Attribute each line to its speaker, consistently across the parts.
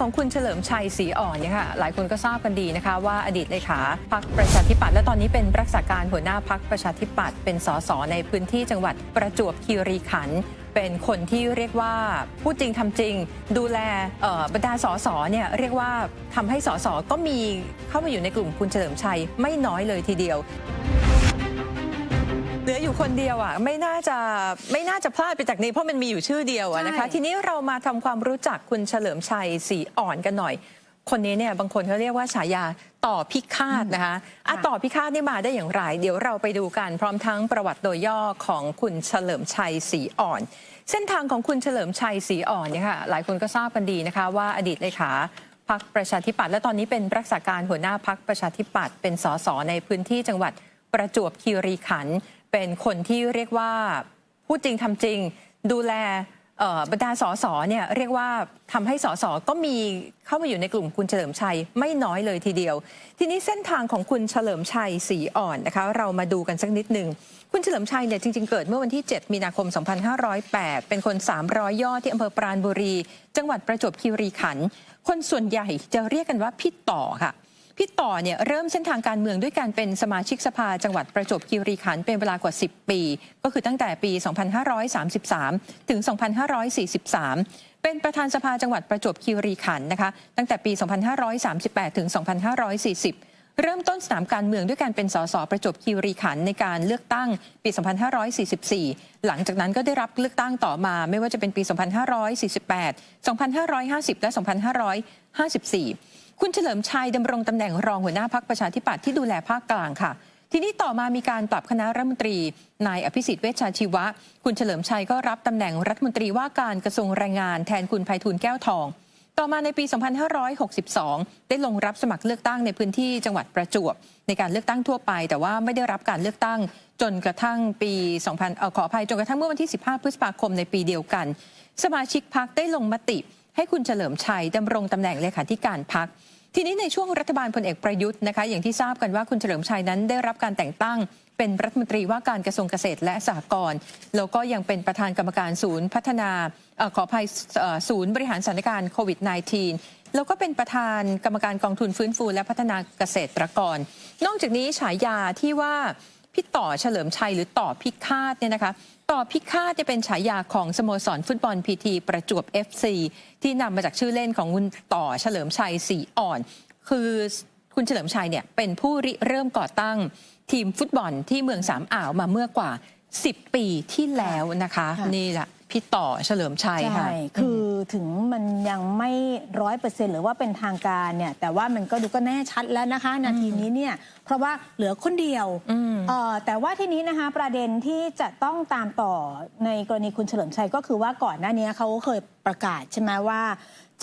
Speaker 1: ของคุณเฉลิมชัยศรีอ่อนเนี่ยค่ะหลายคนก็ทราบกันดีนะคะว่าอดีตเลขาพักประชาธิปัตย์และตอนนี้เป็นรักษาการหัวหน้าพักประชาธิปัตย์เป็นสสในพื้นที่จังหวัดประจวบคีรีขันธ์เป็นคนที่เรียกว่าพูดจริงทำจริง ดูแลบรรดาสสเนี่ยเรียกว่าทำให้สสก็มีเข้ามาอยู่ในกลุ่มคุณเฉลิมชัยไม่น้อยเลยทีเดียว ลืออยู่คนเดียวอะไม่น่าจะไม่น่าจะพลาดไปจากนี้เพราะมันมีอยู่ชื่อเดียวอะนะคะ
Speaker 2: ใช่
Speaker 1: ทีนี้เรามาทำความรู้จักคุณเฉลิมชัยศรีอ่อนกันหน่อย คนนี้เนี่ยบางคนเขาเรียกว่าฉายาต่อพิฆาตนะคะอะ
Speaker 2: ค่ะ
Speaker 1: ต่อพิฆาตนี่มาได้อย่างไร เดี๋ยวเราไปดูกันพร้อมทั้งประวัติโดยย่อของคุณเฉลิมชัยศรีอ่อน เส้นทางของคุณเฉลิมชัยศรีอ่อนเนี่ยค่ะหลายคนก็ทราบกันดีนะคะว่าอดีตเลขาพักประชาธิปัตย์และตอนนี้เป็นรักษาการหัวหน้าพักประชาธิปัตย์เป็นสสในพื้นที่จังหวัดประจวบคีรีขันธ์ เป็นคนที่เรียกว่าพูดจริงทำจริง ดูแลบรรดาสสเนี่ยเรียกว่าทำให้สสก็มีเข้ามาอยู่ในกลุ่มคุณเฉลิมชัยไม่น้อยเลยทีเดียว ทีนี้เส้นทางของคุณเฉลิมชัยศรีอ่อนนะคะ เรามาดูกันสักนิดหนึ่งคุณเฉลิมชัยเนี่ยจริงๆเกิดเมื่อวันที่ 7 มีนาคม 2508 เป็นคน 300 ย่อที่อำเภอปราณบุรี จังหวัดประจวบคีรีขันธ์คนส่วนใหญ่จะเรียกกันว่าพี่ต่อค่ะ พี่ต่อเนี่ยเริ่มเส้นทางการเมืองด้วยการเป็นสมาชิกสภาจังหวัดประจวบคีรีขันธ์เป็นเวลากว่า 10 ปี ก็คือตั้งแต่ปี 2533 ถึง 2543 เป็นประธานสภาจังหวัดประจวบคีรีขันธ์นะคะตั้งแต่ปี 2538 ถึง 2540เริ่มต้นสนามการเมืองด้วยการเป็นสสประจวบคีรีขันธ์ในการเลือกตั้งปี 2544 หลังจากนั้นก็ได้รับเลือกตั้งต่อมาไม่ว่าจะเป็นปี 2548 2550 และ 2554 คุณเฉลิมชัยดำรงตำแหน่งรองหัวหน้าพักประชาธิปัตย์ที่ดูแลภาคกลางค่ะ ทีนี้ต่อมามีการปรับคณะรัฐมนตรี นายอภิสิทธิ์เวชชาชีวะ คุณเฉลิมชัยก็รับตำแหน่งรัฐมนตรีว่าการกระทรวงแรงงานแทนคุณไพฑูรย์แก้วทอง ต่อมาในปี 2562 ได้ลงรับสมัครเลือกตั้งในพื้นที่จังหวัดประจวบ ในการเลือกตั้งทั่วไป แต่ว่าไม่ได้รับการเลือกตั้งจนกระทั่งปี2000ออขออภัยจนกระทั่งเมื่อวันที่ 15 พฤษภาคมในปีเดียวกัน สมาชิกพักได้ลงมติ ให้คุณเฉลิมชัยดำรงตำแหน่งเลขาธิการพักทีนี้ในช่วงรัฐบาลพลเอกประยุทธ์นะคะอย่างที่ทราบกันว่าคุณเฉลิมชัยนั้นได้รับการแต่งตั้ง เป็นรัฐมนตรีว่าการกระทรวงเกษตรและสหกรณ์แล้วก็ยังเป็นประธานกรรมการศูนย์พัฒนาอขออภัยศูนย์บริหารสถานการณ์โควิด -19 แล้วก็เป็นประธานกรรมการกองทุนฟื้นฟูและพัฒนาเกษตรกร นอกจากนี้ฉายาที่ว่าพี่ต่อเฉลิมชัยหรือต่อพิฆาตเนี่ยนะคะ ต่อพิฆาตจะเป็นฉายาของสโมสรฟุตบอลพีทีประจวบ FC ที่นำมาจากชื่อเล่นของคุณต่อเฉลิมชัยสีอ่อน คือคุณเฉลิมชัยเนี่ยเป็นผู้ริเริ่มก่อตั้ง ทีมฟุตบอลที่เมืองสามอ่าวมาเมื่อกว่า 10 ปีที่แล้วนะคะ
Speaker 2: ค่ะ
Speaker 1: นี่แหละพี่ต่อเฉลิมชัยค่ะ
Speaker 2: ใช่คือ ถึงมันยังไม่ร้อยเปอร์เซ็นหรือว่าเป็นทางการเนี่ยแต่ว่ามันก็ดูก็แน่ชัดแล้วนะคะนาทีนี้เนี่ยเพราะว่าเหลือคนเดียว
Speaker 1: อืม
Speaker 2: เอ่อแต่ว่าทีนี้นะคะประเด็นที่จะต้องตามต่อในกรณีคุณเฉลิมชัยก็คือว่าก่อนหน้านี้เขาเคยประกาศใช่ไหมว่า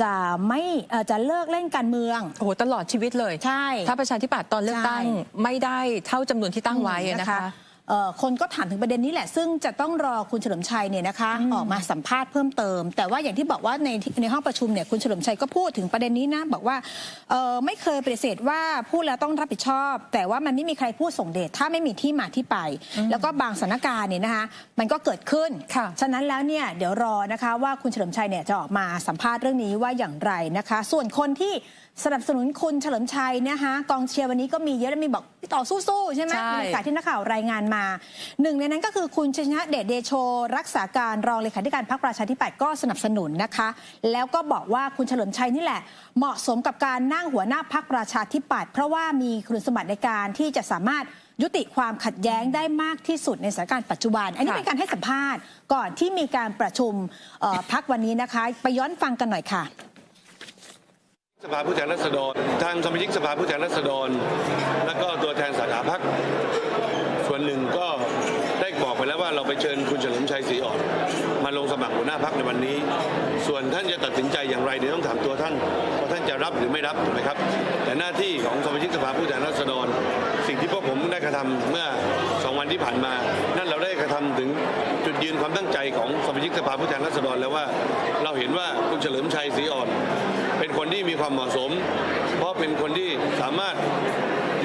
Speaker 2: จะไม่เอ่อจะเลิกเล่นการเมือง
Speaker 1: โอ้โหตลอดชีวิตเลย
Speaker 2: ใช่
Speaker 1: ถ้าประชาธิปัตย์ตอนเลือกตั้ง
Speaker 2: ใช่
Speaker 1: ไม่ได้เท่าจำนวนที่ตั้งไว้นะคะ
Speaker 2: เอ่อ คนก็ถามถึงประเด็นนี้แหละ ซึ่งจะต้องรอคุณเฉลิมชัยเนี่ยนะคะออกมาสัมภาษณ์เพิ่มเติม แต่ว่าอย่างที่บอกว่าในในห้องประชุมเนี่ยคุณเฉลิมชัยก็พูดถึงประเด็นนี้นะบอกว่าเอ่อไม่เคยปฏิเสธว่าพูดแล้วต้องรับผิดชอบ แต่ว่ามันไม่มีใครพูดส่งเดชถ้าไม่มีที่มาที่ไป แล้วก็บางสถานการณ์เนี่ยนะคะมันก็เกิดขึ้น
Speaker 1: ค่ะ
Speaker 2: ฉะนั้นแล้วเนี่ยเดี๋ยวรอนะคะว่าคุณเฉลิมชัยเนี่ยจะออกมาสัมภาษณ์เรื่องนี้ว่าอย่างไรนะคะ ส่วนคนที่ สนับสนุนคุณเฉลิมชัยเนะคะกองเชียร์วันนี้ก็มีเยอะและมีบอกพี่ต่อสู้ๆใช่ไหม
Speaker 1: ใช่
Speaker 2: บรรยากาศที่นักข่าวรายงานมาหนึ่งในนั้นก็คือคุณชนะเดชเดโช รักษาการรองเลขาธิการพรรคประชาธิปัตย์ก็สนับสนุนนะคะ แล้วก็บอกว่าคุณเฉลิมชัยนี่แหละ เหมาะสมกับการนั่งหัวหน้าพรรคประชาธิปัตย์เพราะว่ามีคุณสมบัติในการที่จะสามารถยุติความขัดแย้งได้มากที่สุดในสถานการณ์ปัจจุบัน อันนี้
Speaker 1: ค่ะ
Speaker 2: เป็นการให้สัมภาษณ์ก่อนที่มีการประชุมเอ่อพักวันนี้นะคะ ไปย้อนฟังกันหน่อยค่ะ
Speaker 3: สภาผู้แทนราษฎร ทางสมาชิกสภาผู้แทนราษฎร แล้วก็ตัวแทนสาขาพักส่วนหนึ่งก็ได้บอกไปแล้วว่าเราไปเชิญคุณเฉลิมชัยศรีอ่อนมาลงสมัครหัวหน้าพักในวันนี้ ส่วนท่านจะตัดสินใจอย่างไรเดี๋ยวต้องถามตัวท่านว่าท่านจะรับหรือไม่รับถูกไหมครับ แต่หน้าที่ของสมาชิกสภาผู้แทนราษฎร สิ่งที่พวกผมได้กระทำเมื่อสองวันที่ผ่านมา นั่นเราได้กระทำถึงจุดยืนความตั้งใจของสมาชิกสภาผู้แทนราษฎรแล้วว่า เราเห็นว่าคุณเฉลิมชัยศรีอ่อน คนที่มีความเหมาะสม เพราะเป็นคนที่สามารถ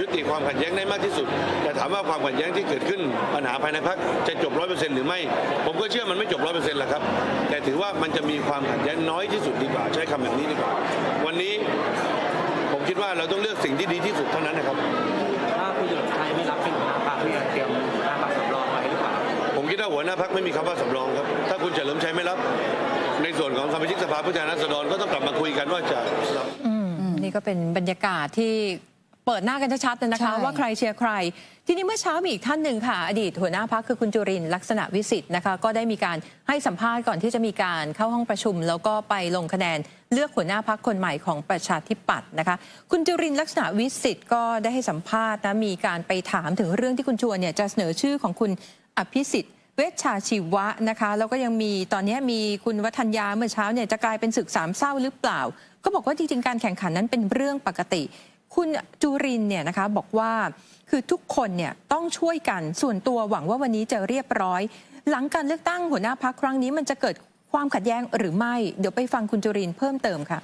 Speaker 3: ยุติความขัดแย้งได้มากที่สุด แต่ถามว่าความขัดแย้งที่เกิดขึ้นปัญหาภายในพักจะจบร้อยเปอร์เซ็นต์หรือไม่ ผมก็เชื่อมันไม่จบร้อยเปอร์เซ็นต์แหละครับ แต่ถือว่ามันจะมีความขัดแย้งน้อยที่สุดดีกว่า ใช้คำแบบนี้ดีกว่า วันนี้ผมคิดว่าเราต้องเลือกสิ่งที่ดีที่สุดเท่านั้นนะครับ
Speaker 4: ถ้าคุณเฉลิมชัยไม่รับเป็นหัวหน้าพรรคเนี่ยเตรียมหัวหน้าพรรคสำรองไว้หรือเปล่า
Speaker 3: ผมคิดว่าหัวหน้าพักไม่มีคำว่าสำรองครับ ถ้าคุณเฉลิมชัยไม่รับใน ส่วนของสมาชิกสภาผู้แทนราษฎรก็ต้องกลับมาคุยกันว่าจะรับ
Speaker 1: อืมนี่ก็เป็นบรรยากาศที่เปิดหน้ากันชัดๆเลยนะคะ
Speaker 2: ใช่
Speaker 1: ว่าใครเชียร์ใคร ทีนี้เมื่อเช้ามีอีกท่านหนึ่งค่ะ อดีตหัวหน้าพักคือคุณจุรินทร์ลักษณะวิสิทธิ์นะคะ ก็ได้มีการให้สัมภาษณ์ก่อนที่จะมีการเข้าห้องประชุม แล้วก็ไปลงคะแนนเลือกหัวหน้าพักคนใหม่ของประชาธิปัตย์นะคะ คุณจุรินทร์ลักษณะวิสิทธิ์ก็ได้ให้สัมภาษณ์นะมีการไปถามถึงเรื่องที่คุณชวนเนี่ยจะเสนอชื่อของคุณอภิสิทธิ์ เวชชาชีวะนะคะ แล้วก็ยังมีตอนนี้มีคุณวัฒนยาเมื่อเช้าเนี่ยจะกลายเป็นศึกสามเศร้าหรือเปล่า ก็บอกว่าจริงๆการแข่งขันนั้นเป็นเรื่องปกติ คุณจุรินเนี่ยนะคะบอกว่าคือทุกคนเนี่ยต้องช่วยกันส่วนตัวหวังว่าวันนี้จะเรียบร้อย หลังการเลือกตั้งหัวหน้าพักครั้งนี้มันจะเกิดความขัดแย้งหรือไม่ เดี๋ยวไปฟังคุณจุรินเพิ่มเติมค่ะ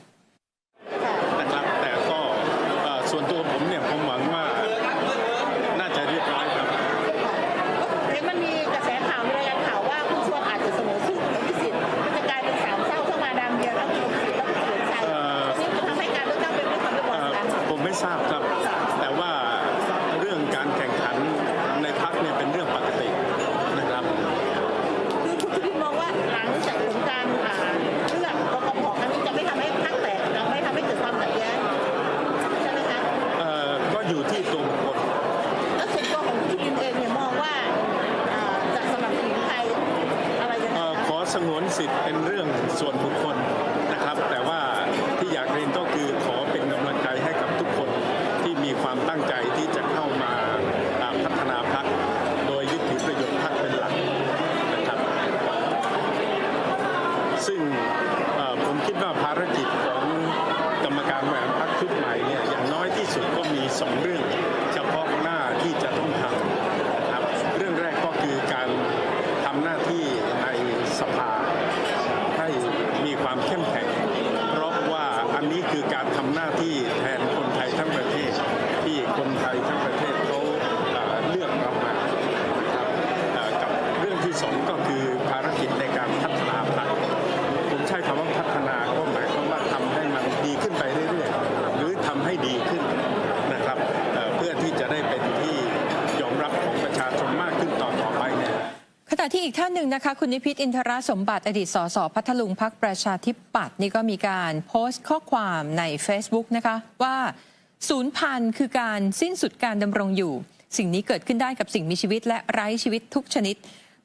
Speaker 5: สิ
Speaker 6: ทธิ์เป็นเรื่องส่วนบุคค
Speaker 5: ลนะครับ แต่ว่าที่อยากเรียนก็คือขอเป็นกำลังใจให้กับทุกคนที่มีความตั้งใจที่จะเข้ามาอ่าพัฒนาพักโดยยึดถือประโยชน์พักเป็นหลักนะครับ ซึ่งเอ่อผมคิดว่าภารกิจของกรรมการบริหารพรรคชุดใหม่เนี่ยอย่างน้อยที่สุดก็มีสองเรื่องเฉพาะหน้าที่จะต้องทำนะครับ เรื่องแรกก็คือการทำหน้าที่ในสภาให้มีความเข้มแข็ง เพราะว่าอันนี้คือการทำหน้าที่แทนคนไทยทั้งประเทศ ที่คนไทยทั้งประเทศเขาเอ่อเลือกเรามานะครับเอ่อกับเรื่องที่สองก็คือภารกิจในการพัฒนาพรรคผมใช้คำว่าพัฒนาก็หมายความว่าทำให้มันดีขึ้นไปเรื่อยๆ หรือทำให้ดีขึ้นนะครับเอ่อเพื่อที่จะได้เป็นที่ยอมรับของประชาชนมากขึ้นต่อต่อไปเนี่ย
Speaker 1: ขณะ ที่อีกท่านหนึ่งนะคะคุณนิพิษอินทรสมบัติอดีตสสพัทลุงพักประชาธิปัตย์นี่ก็มีการโพสต์ข้อความใน Facebook นะคะว่าศูนย์พันคือการสิ้นสุดการดำรงอยู่ สิ่งนี้เกิดขึ้นได้กับสิ่งมีชีวิตและไร้ชีวิตทุกชนิด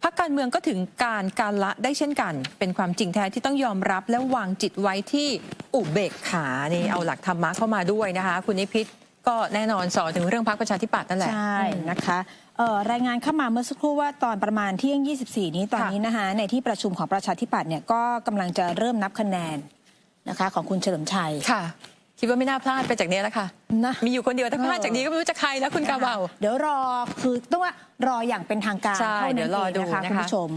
Speaker 1: พักการเมืองก็ถึงการการละได้เช่นกัน เป็นความจริงแท้ที่ต้องยอมรับและวางจิตไว้ที่อุเบกขานี่เอาหลักธรรมะเข้ามาด้วยนะคะ คุณนิพิษ ก็แน่นอนสอนถึงเรื่องพักประชาธิปัตย์นั่นแหละ
Speaker 2: ใช่นะคะเอ่อรายงานเข้ามาเมื่อสักครู่ว่าตอนประมาณเที่ยง 24 นี้ตอนนี้นะคะในที่ประชุมของประชาธิปัตย์เนี่ยก็กำลังจะเริ่มนับคะแนนนะคะของคุณเฉลิมชัย
Speaker 1: ค่ะคิดว่าไม่น่าพลาดไปจากนี้แล้วค่ะ
Speaker 2: นะ
Speaker 1: มีอยู่คนเดียวถ้าพลาดจากนี้ก็ไม่รู้จะใครแล้วคุณกาเบา
Speaker 2: เดี๋ยวรอคือต้องว่ารออย่างเป็นทางการ
Speaker 1: ใช่
Speaker 2: เท่า
Speaker 1: เดี๋
Speaker 2: นั้
Speaker 1: ยวนรอ
Speaker 2: เอง
Speaker 1: ดู
Speaker 2: นะคะ
Speaker 1: นะคะ
Speaker 2: คุณผู้ชม